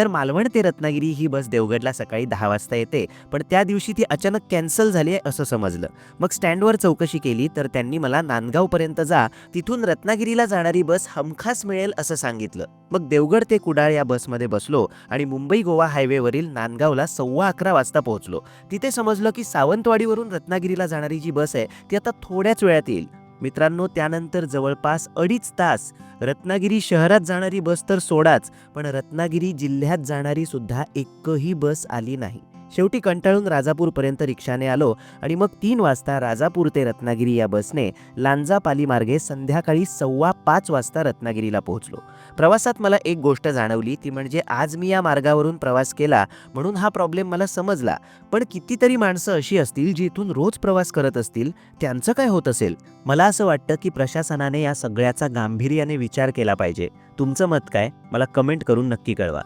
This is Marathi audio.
तर मालवण ते रत्नागिरी ही बस देवगडला सकाळी दहा वाजता येते. पण त्या दिवशी ती अचानक कॅन्सल झाली आहे असं समजलं. मग स्टँडवर चौकशी केली तर त्यांनी मला नांदगावपर्यंत जा. तिथून रत्नागिरीला जाणारी बस हमखास मिळेल असं सांगितलं. मग देवगड ते कुडाळ या बसमध्ये बसलो आणि मुंबई गोवा हायवेवरील नांदगावला सव्वा अकरा वाजता पोहोचलो. तिथे समजलं की सावंतवाडीवरून रत्नागिरीला जाणारी जी बस आहे ती आता थोड्याच वेळात येईल. मित्रांनो त्यानंतर जवळपास अडीच तास रत्नागिरी शहरात जाणारी बस तर सोडाच पण रत्नागिरी जिल्ह्यात जाणारी सुद्धा एकही बस आली नाही. शेवटी कंटाळून राजापूरपर्यंत रिक्षाने आलो आणि मग तीन वाजता राजापूर ते रत्नागिरी या बसने लांजापाली मार्गे संध्याकाळी सव्वा पाच वाजता रत्नागिरीला पोहोचलो. प्रवासात मला एक गोष्ट जाणवली ती म्हणजे आज मी या मार्गावरून प्रवास केला म्हणून हा प्रॉब्लेम मला समजला. पण कितीतरी माणसं अशी असतील जी इथून रोज प्रवास करत असतील त्यांचं काय होत असेल? मला असं वाटतं की प्रशासनाने या सगळ्याचा गांभीर्याने विचार केला पाहिजे. तुमचं मत काय? मला कमेंट करून नक्की कळवा.